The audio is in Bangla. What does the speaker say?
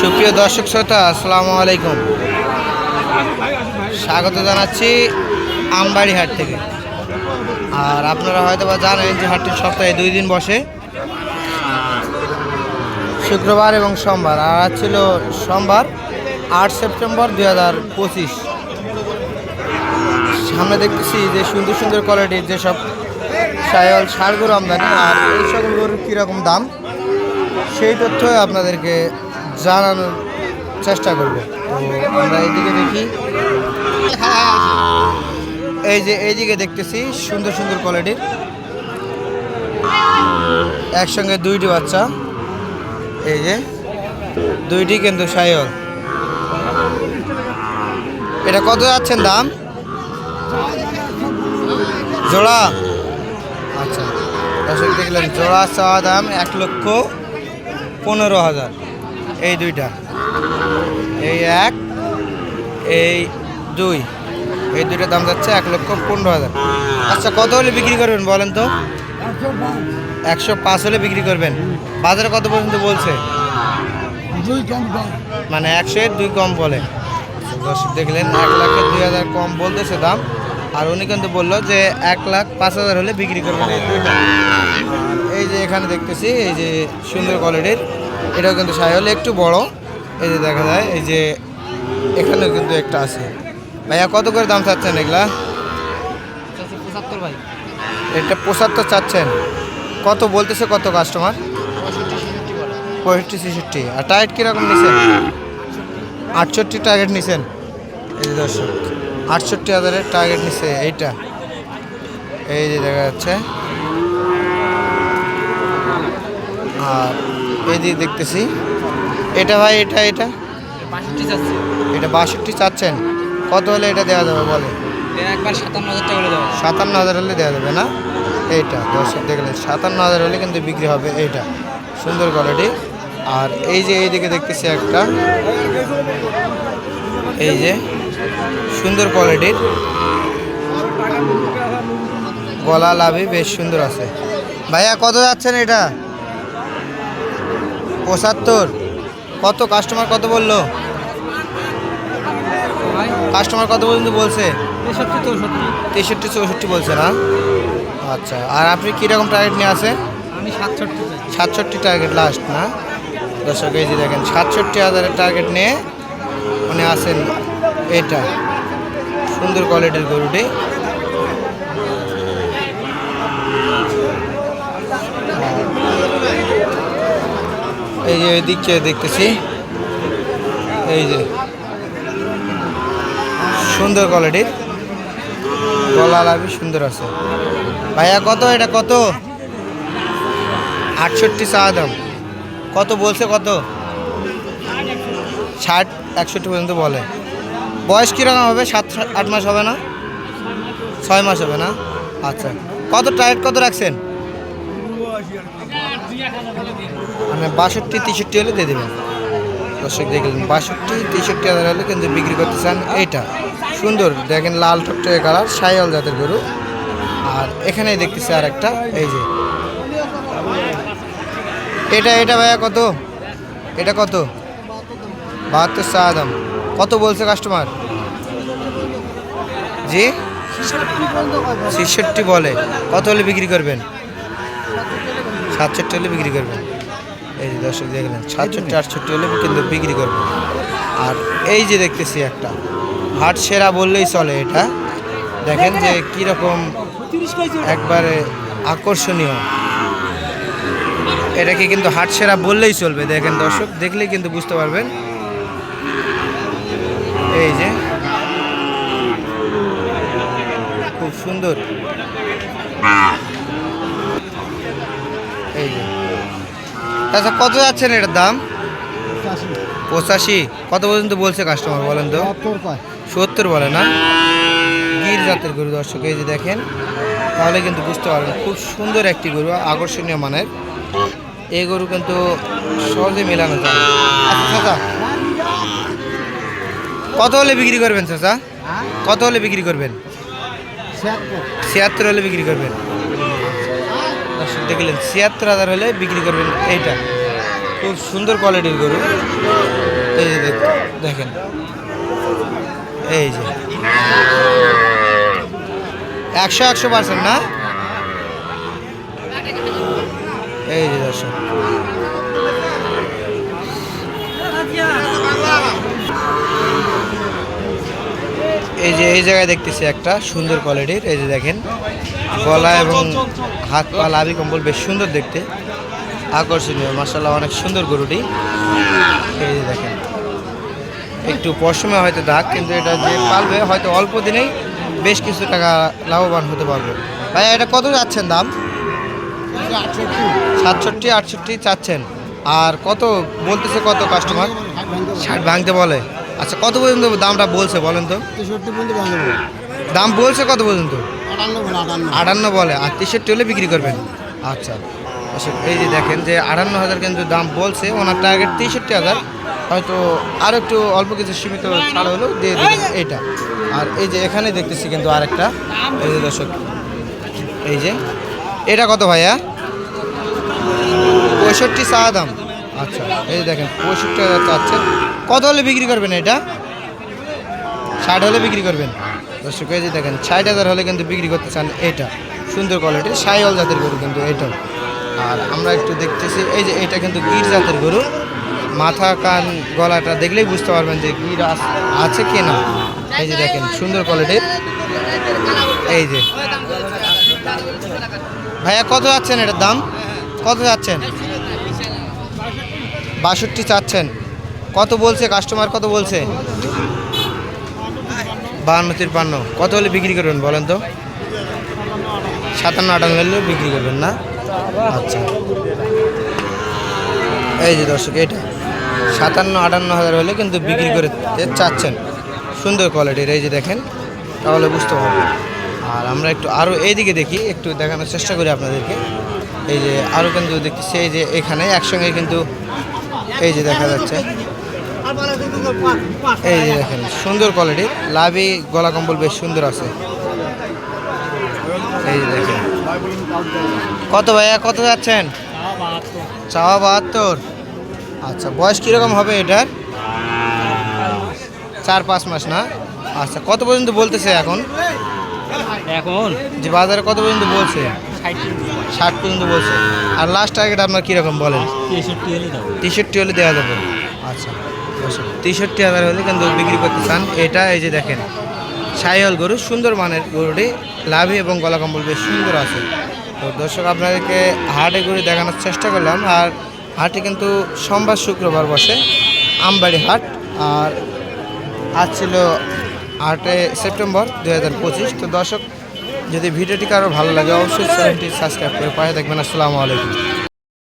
সুপ্রিয় দর্শক শ্রোতা, আসসালামু আলাইকুম। স্বাগত জানাচ্ছি আমবাড়ি হাট থেকে। আর আপনারা হয়তো বা জানেন যে হাটটি সপ্তাহে দুই দিন বসে। শুক্রবার এবং সোমবার। আর আজ ছিল সোমবার, আট সেপ্টেম্বর দুই হাজার পঁচিশ। সামনে দেখতেছি যে সুন্দর সুন্দর কোয়ালিটির যেসব সায়ল সারগুলো আমদানি, আর এই সকল গরুর কীরকম দাম? সেই তথ্য আপনাদেরকে জানানোর চেষ্টা করব। আমরা এইদিকে দেখি। এই যে এইদিকে দেখতেছি, সুন্দর সুন্দর কোয়ালিটির। একসঙ্গে দুইটি বাচ্চা। এই যে, দুইটি কিন্তু সায়ল এটা কত যাচ্ছেন দাম? জোড়া? আচ্ছা দেখলেন, জোড়া চাওয়া দাম এক লক্ষ পনেরো হাজার। এই দুইটা। এই এক এই দুই। এই দুইটা দাম যাচ্ছে এক লক্ষ পনেরো হাজার। আচ্ছা কত হলে বিক্রি করবেন বলেন তো? একশো পাঁচ হলে বিক্রি করবেন। বাজারে কত পর্যন্ত বলছে? মানে একশো এর দুই কম বলে। দর্শক দেখলেন এক লাখের দুই হাজার কম বলতেছে দাম। আর উনি কিন্তু বলল যে এক লাখ পাঁচ হাজার হলে বিক্রি করবেন এই দুইটা। এই যে এখানে দেখতেছি এই যে সুন্দর কোয়ালিটির এটাও কিন্তু সাহেল একটু বড়। এই যে দেখা যায় এই যে এখানেও কিন্তু একটা আছে। ভাইয়া কত করে দাম চাচ্ছেন এগুলা? পঁচাত্তর ভাই। এটা পঁচাত্তর চাচ্ছেন। কত বলতেছে কত কাস্টমার পঁয়ষট্টি ছেষট্টি। আর টাইট কীরকম নিছেন? আটষট্টি টার্গেট নিছেন। এই যে দর্শক আটষট্টি হাজারের টার্গেট নিছে এইটা। এই যে দেখা যাচ্ছে। আর এই দেখতেছি। এটা ভাই, এটা এটা? এটা বাষট্টি চাচ্ছেন। কত হলে এটা দেওয়া যাবে বলে সাতান্ন হাজার হলে দেওয়া যাবে না? এইটা, দর্শক দেখলেন, সাতান্ন হাজার হলে কিন্তু বিক্রি হবে এইটা। সুন্দর কোয়ালিটি আর এই যে এইদিকে দেখতেছি একটা। এই যে, সুন্দর কোয়ালিটির গলা, লাভি বেশ সুন্দর আছে। ভাইয়া, কত যাচ্ছেন এটা? পঁচাত্তর। কত? কাস্টমার কত বলল? কাস্টমার কত পর্যন্ত বলছে? তেষট্টি চৌষট্টি বলছে না? আচ্ছা আর আপনি কীরকম টার্গেট নিয়ে আসেন আমি সাতষট্টি সাতষট্টি টার্গেট লাস্ট না? দর্শক এই যে দেখেন সাতষট্টি হাজারের টার্গেট নিয়ে উনি আসেন এটা। সুন্দর কোয়ালিটির গরুটি। এই যে এদিকে দেখতেছি। এই যে। সুন্দর কোয়ালিটির গলা লাভি সুন্দর আছে। ভাইয়া, কত এটা? কত? আটষট্টি চা দাম। কত বলছে কত? ষাট, একষট্টি পর্যন্ত বলে। বয়স কীরকম হবে? সাত, আট মাস হবে না? ছয় মাস হবে না? আচ্ছা। কত, টাইট কত রাখছেন? মানে বাষট্টি, তেষট্টি হলে দিয়ে দেবেন। দর্শক দেখলেন, বাষট্টি, তেষট্টি হাজার হলে কিন্তু বিক্রি করতে চান এইটা সুন্দর, দেখেন লাল টকটকে কালার সাইয়াল জাতের গরু। আর এখানেই দেখতেছি আর একটা এই যে। এটা এটা ভাইয়া কত? এটা কত? বাহাত্তর চা দাম। কত বলছে কাস্টমার জি? ছেষট্টি বলে। কত হলে বিক্রি করবেন? সাতষট্টি হলে বিক্রি করবেন। এই যে দর্শক দেখলেন সাতষট্টি আটষট্টি হলে কিন্তু বিক্রি করবেন আর এই যে দেখতেছি একটা হাট সেরা বললেই চলে এটা। দেখেন যে কীরকম একবারে আকর্ষণীয়। এটাকে কিন্তু হাট সেরা বললেই চলবে দেখেন দর্শক দেখলেই কিন্তু বুঝতে পারবেন। এই যে খুব সুন্দর। আচ্ছা কত যাচ্ছেন এটার দাম? পঁচাশি। কত পর্যন্ত বলছে কাস্টমার বলেন তো? সত্তর বলে না? গির জাতের গরু দর্শক এই যে দেখেন তাহলে কিন্তু বুঝতে পারবেন খুব সুন্দর একটি গরু আকর্ষণীয় মানের। এই গরু কিন্তু সহজে মেলানো যায়। আচ্ছা চাচা কত হলে বিক্রি করবেন চাচা? কত হলে বিক্রি করবেন? ছিয়াত্তর হলে বিক্রি করবেন? দর্শক দেখলেন, ছিয়াত্তর হাজার হলে বিক্রি করবেন এইটা। খুব সুন্দর কোয়ালিটির গরু। এই যে দেখ- দেখেন। এই যে। একশো একশো পার্সেন্ট, না? এই যে দর্শক। এই যে, এই জায়গায় দেখতেছি একটা সুন্দর কোয়ালিটির, এই যে দেখেন, গলা এবং হাত পা, লাভি কম্বল বেশ সুন্দর দেখতে। আকর্ষণীয় মাসাল্লাহ অনেক সুন্দর গরুটি। এই যে দেখেন, একটু পশমে হয়তো দাগ, কিন্তু এটা যে পালবে, হয়তো অল্প দিনেই বেশ কিছু টাকা লাভবান হতে পারবে। ভাই, এটা কত যাচ্ছেন দাম? সাতষট্টি, আটষট্টি চাচ্ছেন। আর কত বলতেছে কত কাস্টমার ভাঙতে বলে। আচ্ছা কত পর্যন্ত দামটা বলছে বলেন তো? তেষট্টি পর্যন্ত দাম বলছে কত পর্যন্ত? আটান্ন বলে আর তেষট্টি হলে বিক্রি করবেন? আচ্ছা। আচ্ছা এই যে দেখেন যে আটান্ন হাজার কিন্তু দাম বলছে ওনার টার্গেট তেষট্টি হাজার। হয়তো আরও একটু অল্প কিছু সীমিত ছাড় হলো দিয়ে দেবেন এইটা আর এই যে এখানে দেখতেছি কিন্তু আরেকটা। এই যে দর্শক এই যে এটা কত ভাইয়া? পঁয়ষট্টি চা দাম। আচ্ছা এই দেখেন, পঁয়ষট্টি হাজার চাচ্ছেন কত হলে বিক্রি করবেন এটা? ষাট হলে বিক্রি করবেন। দর্শক, এই যে দেখেন, ষাট হাজার হলে কিন্তু বিক্রি করতে চান এটা। সুন্দর কোয়ালিটির সাইওয়াল জাতের গরু কিন্তু এটাও। আর আমরা একটু দেখতেছি, এই যে এটা কিন্তু গির জাতের গরু। মাথা, কান, গলাটা দেখলেই বুঝতে পারবেন যে গির আছে কি না। এই যে দেখেন, সুন্দর কোয়ালিটির এই যে। ভাইয়া, কত যাচ্ছেন এটার দাম? কত যাচ্ছেন? বাষট্টি চাচ্ছেন। কত বলছে কাস্টমার কত বলছে? বাহান্ন, তিরপান্ন। কত হলে বিক্রি করবেন বলেন তো? সাতান্ন, আটান্ন হলে বিক্রি করবেন না? আচ্ছা। এই যে দর্শক, এটা। সাতান্ন, আটান্ন হাজার হলে কিন্তু বিক্রি করতে চাচ্ছেন। সুন্দর কোয়ালিটির এই যে দেখেন, তাহলে বুঝতে পারবেন। আর আমরা একটু আরও এইদিকে দেখি, একটু দেখানোর চেষ্টা করি আপনাদেরকে। এই যে আরও কিন্তু দেখতেছি, এই যে এখানে একসঙ্গে কিন্তু এই যে দেখা যাচ্ছে। এই যে দেখেন সুন্দর কোয়ালিটির লাভি গলা কম্বল বেশ সুন্দর আছে। এই যে দেখেন। কত ভাইয়া কত যাচ্ছেন? চাওয়া বাহাত্তর। আচ্ছা বয়স কীরকম হবে এটার? চার পাঁচ মাস না? আচ্ছা কত পর্যন্ত বলতেছে এখন? এখন? যে বাজারে কত পর্যন্ত বলছে? ষাট পর্যন্ত বলছে। আর লাস্ট টার্গেট আপনার কীরকম বলেন? তেষট্টি হলে দেওয়া যাবে। আচ্ছা তেষট্টি হাজার হলে কিন্তু বিক্রি করতে চান। এটা এই যে দেখেন সাইহল গরু সুন্দর মানের গরুটি। লাভি এবং গলা কম্বল বেশ সুন্দর আছে। তো দর্শক আপনাদেরকে হাটে ঘুরে দেখানোর চেষ্টা করলাম। আর হাটে কিন্তু সোমবার শুক্রবার বসে আমবাড়ি হাট। আর আজ ছিল আটে সেপ্টেম্বর দু হাজার পঁচিশ। তো দর্শক যদি ভিডিওটি কারও ভালো লাগে অবশ্যই চ্যানেলটি সাবস্ক্রাইব করে পাশে দেখবেন আসসালামু আলাইকুম।